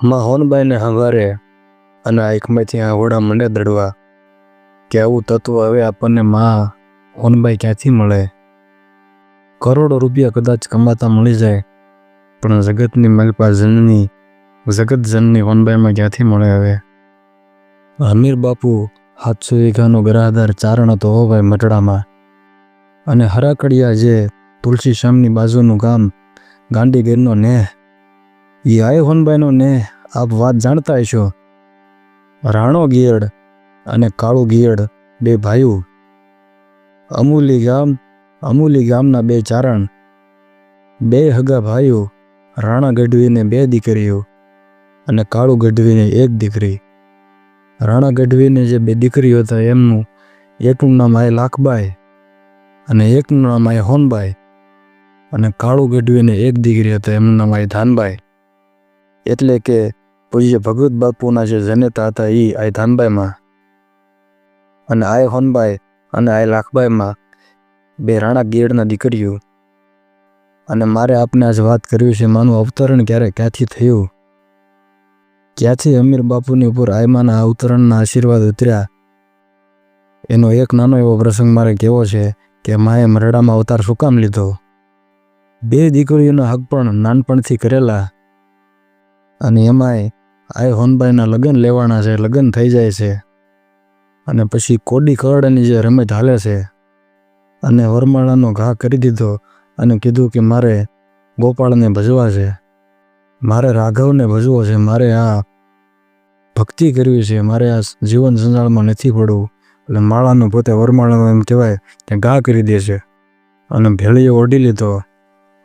માં હોનબાઈને હવારે અને આંખમાંથી આંહોડા મંડે દડવા કે આવું તત્વ હવે આપણને માં હોનબાઈ ક્યાંથી મળે? કરોડો રૂપિયા કદાચ કમાતા મળી જાય, પણ જગતની મલપા જનની જગત જનની હોનબાઈમાં ક્યાંથી મળે હવે? હમીર બાપુ સાતસો વીઘાનો ગ્રાહદાર ચારણ હતો હોવાય મટડામાં અને હરાકડિયા જે તુલસી શ્યામની બાજુનું ગામ ગાંડીગીરનો નેહ આય હોનબાઈનો ને આપ વાત જાણતા હશો. રાણો ગિયડ અને કાળુ ગિયડ બે ભાઈઓ. અમૂલી ગામ, અમૂલી ગામના બે ચારણ. બે હગા ભાઈઓ, રાણા ગઢવીને બે દીકરીઓ અને કાળુ ગઢવીને એક દીકરી. રાણા ગઢવીને જે બે દીકરીઓ હતા એમનું એકનું નામ આય લાખબાઈ અને એકનું નામ આય હોનબાઈ અને કાળુ ગઢવીને એક દીકરી હતા એમનું નામ આય ધાનબાઈ. એટલે કે પૂજ્ય ભગવત બાપુના જે જનેતા હતા એ આય ધાનબાઈમાં અને આય હોનબાઈ અને આય લાખબાઈમાં બે રાણા ગેડના દીકરીઓ. અને મારે આપને આજ વાત કરવી છે, માનું અવતરણ ક્યારે, ક્યાંથી થયું? ક્યાંથી અમીર બાપુની ઉપર આયમાના અવતરણના આશીર્વાદ ઉતર્યા? એનો એક નાનો એવો પ્રસંગ મારે કહેવો છે કે માએ મરડામાં અવતાર શું કામ લીધો? બે દીકરીઓના હક પણ નાનપણથી કરેલા અને એમાંય આય હોનબાઈના લગ્ન લેવાના છે, લગ્ન થઈ જાય છે. અને પછી કોડી કરડની જે રમત હાલે છે. અને વરમાળાનો ઘા કરી દીધો અને કીધું કે મારે ગોપાળને ભજવા છે. મારે રાઘવને ભજવો છે. મારે આ ભક્તિ કરવી છે. મારે આ જીવન સંજાળમાં નથી પડવું. એટલે માળાનું પોતે વરમાળાનું એમ કહેવાય કે ઘા કરી દે છે. અને ભેળીએ ઓઢી લીધો.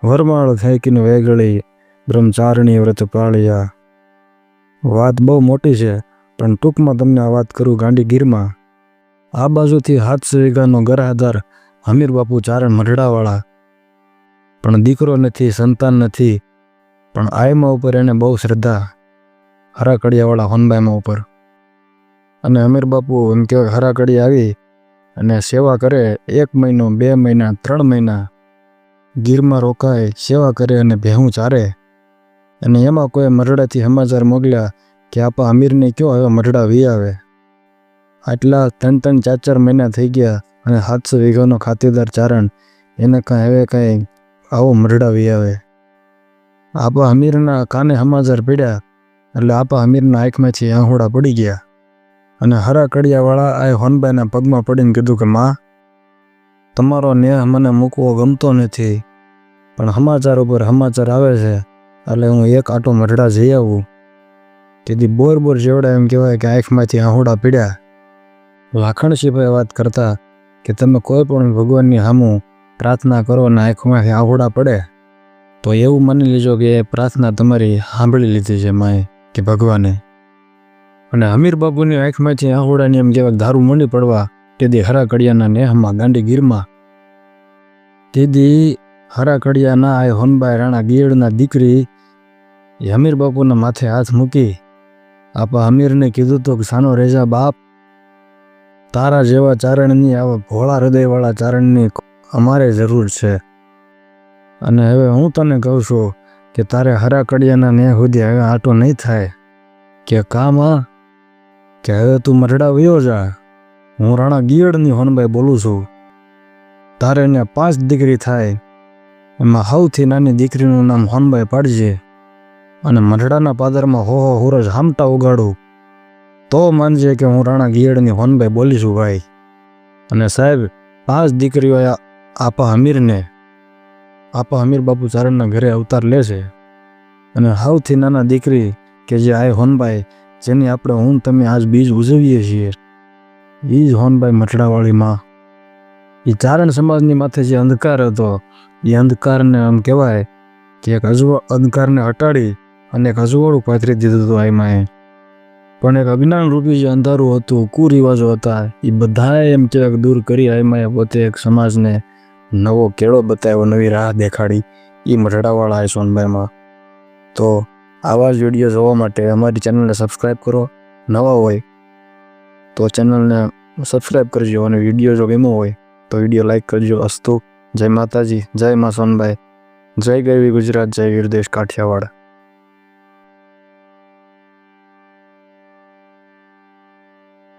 વરમાળ ફેંકીને વેગળી બ્રહ્મચારણી વ્રત પાળ્યા. વાત બહુ મોટી છે, પણ ટૂંકમાં તમને આ વાત કરું ગાંડીગીરમાં. આ બાજુથી હાથસો વીઘાનો ગરાધાર હમીર બાપુ ચારણ મરડાવાળા પણ દીકરો નથી, સંતાન નથી, પણ આયમા ઉપર એને બહુ શ્રદ્ધા, હરાકડિયાવાળા હોનબાઈમાં ઉપર. અને અમીર બાપુ એમ કહેવાય હરાકડી આવી અને સેવા કરે, એક મહિનો, બે મહિના, ત્રણ મહિના. ગીરમાં રોકાય, સેવા કરે અને ભેહું ચારે. અને એમાં કોઈ મરડાથી સમાચાર મોકલ્યા કે આપા અમીરને કયો હવે મરડા વી આવે? આટલા ત્રણ ત્રણ ચાર ચાર મહિના થઈ ગયા અને સાતસો વીઘાનો ખાતેદાર ચારણ, એને કાંઈ હવે કાંઈ આવો મરડા વી આવે? આપા અમીરના કાને સમાચાર પીડ્યા, એટલે આપા અમીરના આંખમાંથી આંહોડા પડી ગયા. અને હરા કડિયાવાળા આ હોનબાઈના પગમાં પડીને કીધું કે, માં, તમારો નેહ મને મૂકવો ગમતો નથી, પણ સમાચાર ઉપર સમાચાર આવે છે. એટલે હું એક આટો મરડા જઈ આવું. તેથી બોર બોર જેવડા એમ કહેવાય કે આંખમાંથી આહોડા પીડ્યા. લાખણસિંહભાઈ વાત કરતા કે તમે કોઈ પણ ભગવાનની સામું પ્રાર્થના કરો અને આંખમાંથી આહોડા પડે, તો એવું માની લેજો કે એ પ્રાર્થના તમારી સાંભળી લીધી છે માએ કે ભગવાને. અને હમીર બાબુની આંખમાંથી આહોડાની એમ કહેવાય દારૂ મંડી પડવા તેથી હરા કડિયાના નેહમાં, ગાંડીગીરમાં. તેથી હરા કડિયાના આ હોનબાઈ રાણા ગીયડના દીકરી એ હમીર બાપુના માથે હાથ મૂકી આપા હમીરને કીધું તો કે, સાનો રેજા બાપ, તારા જેવા ચારણની આવા ભોળા હૃદયવાળા ચારણની અમારે જરૂર છે. અને હવે હું તને કહું છું કે તારે હરા કડિયાના નેહ સુધી હવે આટો નહીં થાય. કે કામાં કે હવે તું મરડા વયો જા. હું રાણા ગિયડની હોનભાઈ બોલું છું. તારે એને પાંચ દીકરી થાય. એમાં સૌથી નાની દીકરીનું નામ હોનબાઈ પાડજે. અને મઢડાના પાદરમાં હો હો હુરજ હામટા ઉગાડું. તો માનજે કે હું રાણા ગિયડની હોનભાઈ બોલી છું, ભાઈ. અને સાહેબ, પાંચ દીકરીઓ આપા હમીરને આપા અમીર બાપુ ચારણના ઘરે અવતાર લે છે. અને સૌથી નાના દીકરી કે જે આય હોનભાઈ, જેની આપણે હું તમે આજ બીજ ઉજવીએ છીએ. એ જ હોનભાઈ મઠડાવાળી માં એ ચારણ સમાજની માથે જે અંધકાર હતો એ અંધકારને આમ કહેવાય કે એક અજવા અંધકારને હટાડી અને એક હજુવાળું પાથરી દીધું હતું આઈમાએ. પણ એક અજ્ઞાન રૂપી જે અંધારું હતું, કુરિવાજો હતા એ બધાએ એમ કે દૂર કરી આઈમાએ પોતે એક સમાજને નવો કેળો બતાવ્યો, નવી રાહ દેખાડી. એ મઢડાવાળા આ સોનભાઈમાં તો આવા જ વીડિયો જોવા માટે અમારી ચેનલને સબસ્ક્રાઈબ કરો. નવા હોય તો ચેનલને સબસ્ક્રાઈબ કરજો અને વીડિયો જો ગમ્યો હોય તો વીડિયો લાઈક કરજો. અસ્તુ. જય માતાજી. જય મા સોનભાઈ જય ગરવી ગુજરાત. જય વીરદેશ કાઠિયાવાડ.